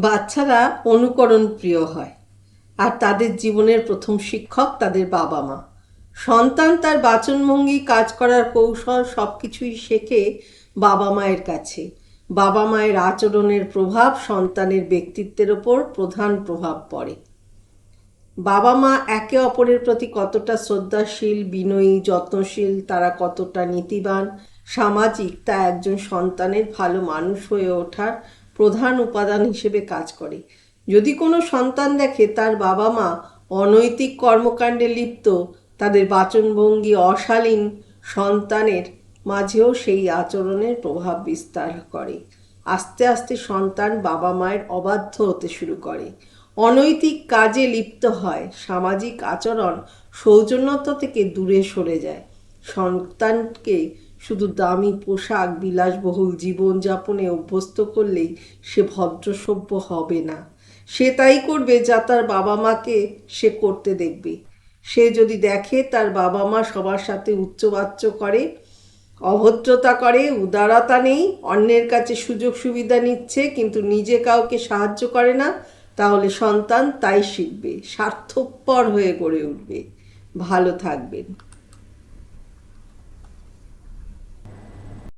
বাচ্চারা অনুকরণ প্রিয় হয়। আর তাদের জীবনের প্রথম শিক্ষক তাদের বাবা মা। সন্তান তার বাচনভঙ্গি, কাজ করার কৌশল সব কিছুই শেখে বাবা মায়ের কাছে। বাবা মায়ের আচরণের প্রভাব সন্তানের ব্যক্তিত্বের ওপর প্রধান প্রভাব পড়ে। বাবা মা একে অপরের প্রতি কতটা শ্রদ্ধাশীল, বিনয়ী, যত্নশীল, তারা কতটা নীতিবান, সামাজিক, তা একজন সন্তানের ভালো মানুষ হয়ে ওঠার প্রধান উপাদান হিসেবে কাজ করে। যদি কোনো সন্তান দেখে তার বাবা মা অনৈতিক কর্মকাণ্ডে লিপ্ত, তাদের বাচনভঙ্গি অশালীন, সন্তানের মাঝেও সেই আচরণের প্রভাব বিস্তার করে। আস্তে আস্তে সন্তান বাবা মায়ের অবাধ্য হতে শুরু করে। অনৈতিক কাজে লিপ্ত হয়, সামাজিক আচরণ সৌজন্যতা থেকে দূরে সরে যায়। সন্তানকে শুধু দামি পোশাক, বিলাসবহুল জীবনযাপনে অভ্যস্ত করলেই সে ভদ্রসভ্য হবে না। সে তাই করবে যা তার বাবা মাকে সে করতে দেখবে। সে যদি দেখে তার বাবা মা সবার সাথে উচ্চবাচ্য করে, অভদ্রতা করে, উদারতা নেই, অন্যের কাছে সুযোগ সুবিধা নিচ্ছে কিন্তু নিজে কাউকে সাহায্য করে না, তাহলে সন্তান তাই শিখবে, স্বার্থপর হয়ে গড়ে উঠবে। ভালো থাকবেন।